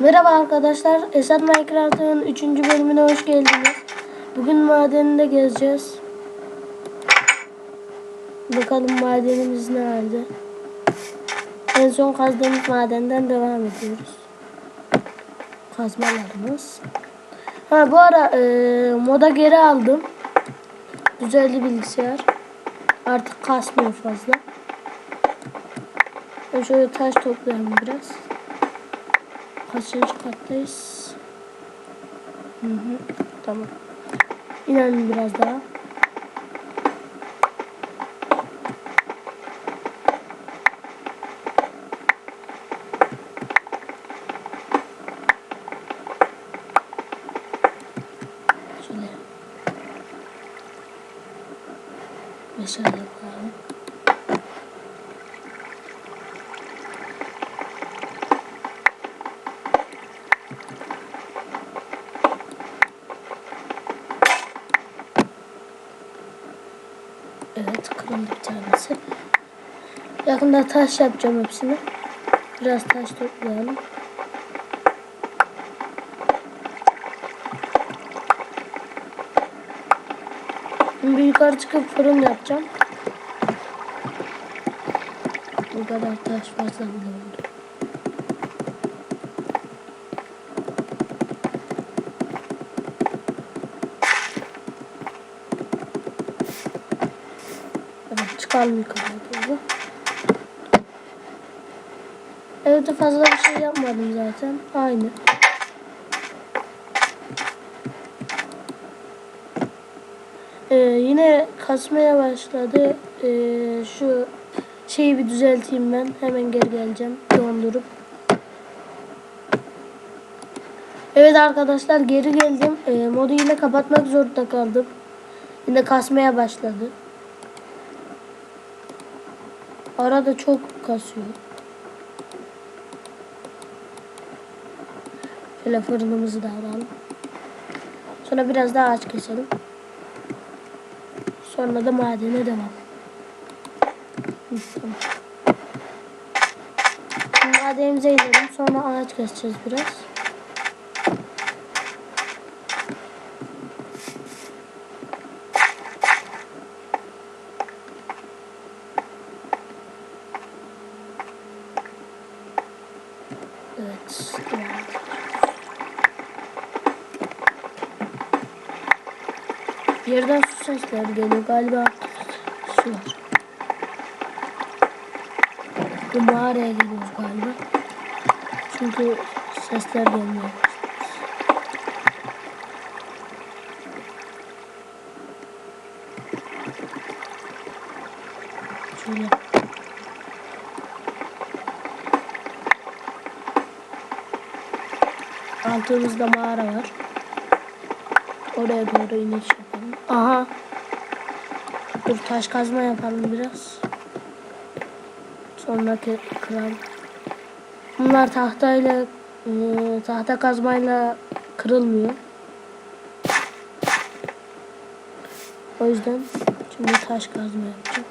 Merhaba arkadaşlar. Esat Minecraft'ın 3. bölümüne hoş geldiniz. Bugün madeninde gezeceğiz. Bakalım madenimiz ne halde. En son kazdığımız madenden devam ediyoruz. Kazmalarımız. Ha bu ara e, moda geri aldım. Düzeldi bilgisayar. Artık kasmıyor fazla. Ben şöyle taş toplayalım biraz. Kaçıncı kattayız? Hı hı, tamam. İnelim biraz daha. Şöyle. Meşale yapalım. Evet kırıldı bir tanesi. Yakında taş yapacağım hepsini. Biraz taş toplayalım. Şimdi yukarı çıkıp fırın yapacağım. Bu kadar taş fazla bile. Yukarıya doğru. Evde fazla bir şey yapmadım zaten. Aynı. Ee, yine kasmaya başladı. Ee, şu şeyi bir düzelteyim ben. Hemen geri geleceğim. Dondurup. Evet arkadaşlar geri geldim. Ee, modu yine kapatmak zorunda kaldım. Yine kasmaya başladı. Arada çok kasıyor. Şöyle fırınımızı da alalım. Sonra biraz daha ağaç keselim. Sonra da madene devam. Madenimize inelim. Sonra ağaç keseceğiz biraz. Evet. Yerden su sesleri geliyor galiba. Su var. Bu mağaraya geliyoruz galiba. Çünkü sesler gelmiyor. Şöyle. Altımızda mağara var. Oraya doğru iniş yapalım. Aha. Dur taş kazma yapalım biraz. Sonraki kral. Bunlar tahtayla e, tahta kazmayla kırılmıyor. O yüzden şimdi taş kazma yapacağım.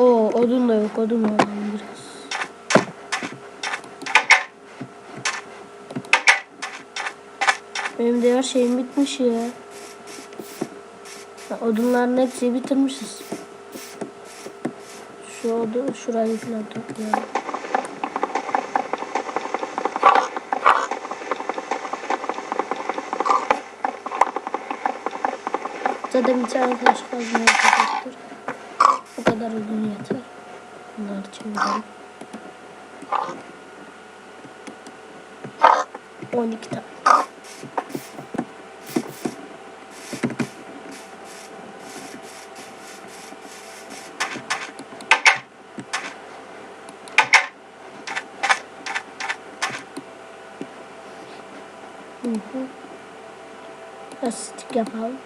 Oo odun da yok odun alalım biraz. Benim de her şeyim bitmiş ya. ya odunların hepsini bitirmişiz. Şu odun şurayı falan toplayalım. Zaten bir tane taş kazma yapacaktır. Bu kadar odun yeter. Bunları çevirelim. 12 tane. Hı hı. Lastik yapalım.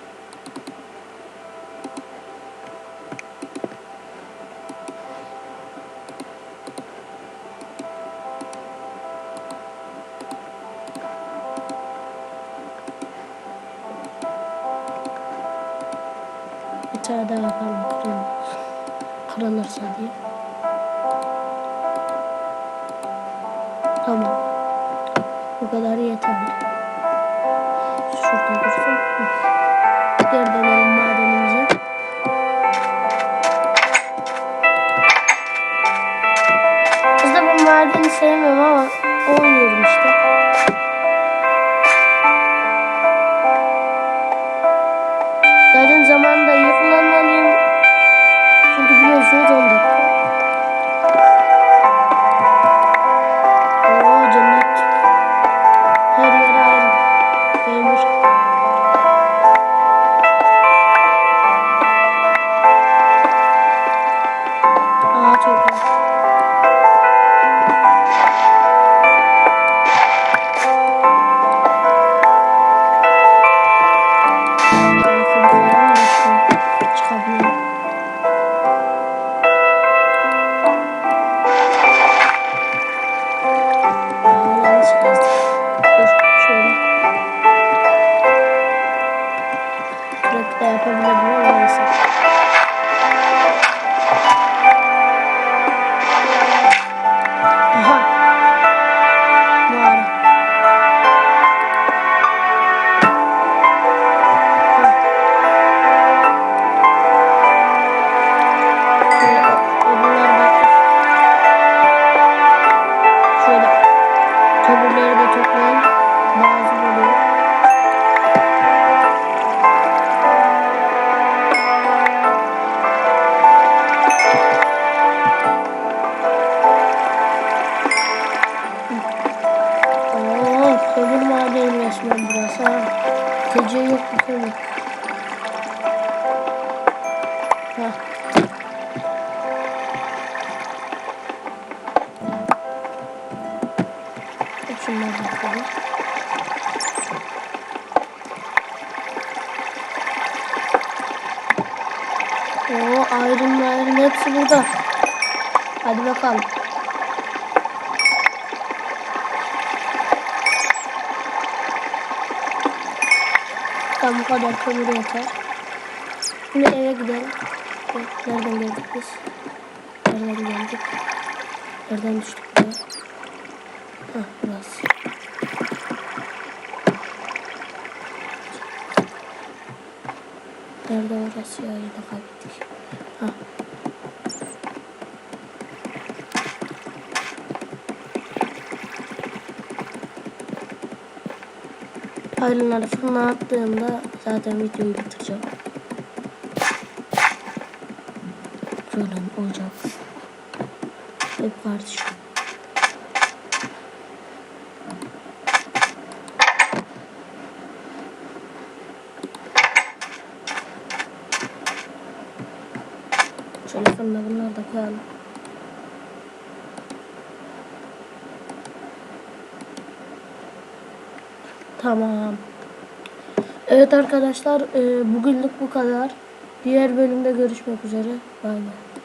Tane daha yapalım kırılır. kırılırsa diye. Tamam. Bu kadar yeterli. Şurada dursun. Geri dönelim madenimize. Aslında bu madeni sevmiyorum ama oynuyorum işte. Gece yok bu kömür. Hah. Şunları da koyalım. Oo ayrımların hepsi burada. Hadi bakalım. Tam bu kadar kömür yeter. Şimdi eve gidelim. Nereden geldik biz? Nereden geldik? Nereden düştük buraya? Hah burası. Nerede orası ya yine kaybettik. Hah. Ayrınları fırına attığımda zaten videoyu bitireceğim. Fırın, ocak. Hep kardeşim. Şöyle fırına bunları da koyalım. Tamam. Evet arkadaşlar e, bugünlük bu kadar. Diğer bölümde görüşmek üzere. Bay bay.